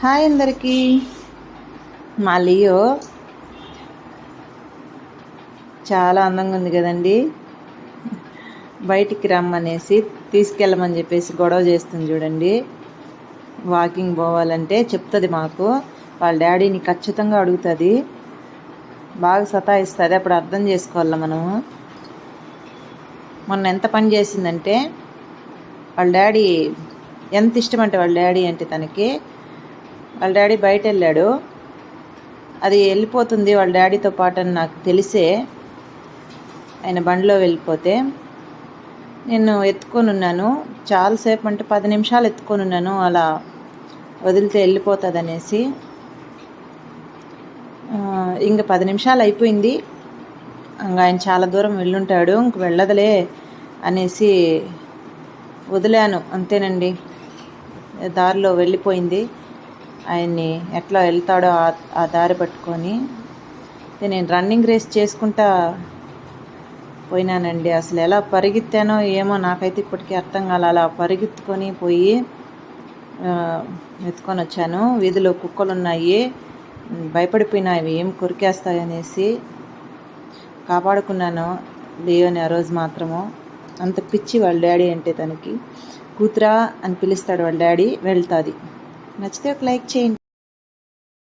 Hi అందరికీ. మా Leo చాలా అందంగా ఉంది కదండి. బయటికి రమ్మనేసి తీసుకెళ్ళమని చెప్పేసి గొడవ చేస్తుంది చూడండి. వాకింగ్ పోవాలంటే చెప్తుంది మాకు. వాళ్ళ డాడీని ఖచ్చితంగా అడుగుతుంది. బాగా సతాయిస్తుంది. అప్పుడు అర్థం చేసుకోవాలి మనము. మొన్న ఎంత పని చేసిందంటే వాళ్ళ డాడీ ఎంత ఇష్టం అంటే వాళ్ళ డాడీ అంటే తనకి వాళ్ళ డాడీ బయట వెళ్ళాడు అది వెళ్ళిపోతుంది వాళ్ళ డాడీతో పాటు అని నాకు తెలిసే. ఆయన బండిలో వెళ్ళిపోతే నేను ఎత్తుకొని ఉన్నాను చాలాసేపు అంటే పది నిమిషాలు ఎత్తుకొని ఉన్నాను అలా వదిలితే వెళ్ళిపోతుంది అనేసి ఇంక పది నిమిషాలు అయిపోయింది. ఇంకా ఆయన చాలా దూరం వెళ్ళుంటాడు. ఇంక వెళ్ళదులే అనేసి వదిలాను. అంతేనండి. దారిలో వెళ్ళిపోయింది. ఆయన్ని ఎట్లా వెళ్తాడో ఆ దారి పట్టుకొని. నేను రన్నింగ్ రేస్ చేసుకుంటా పోయినానండి. అసలు ఎలా పరిగెత్తానో ఏమో నాకైతే ఇప్పటికీ అర్థం కాల. అలా పరిగెత్తుకొని పోయి ఎత్తుకొని వచ్చాను. వీధిలో కుక్కలు ఉన్నాయి అవి ఏం కొరికేస్తాయనేసి కాపాడుకున్నాను. లేవని ఆ రోజు మాత్రము. అంత పిచ్చి వాళ్ళ డాడీ అంటే తనకి. కూతురా అని పిలుస్తాడు వాళ్ళ డాడీ. వెళ్తుంది. నచ్చితే ఒక లైక్ చేయండి.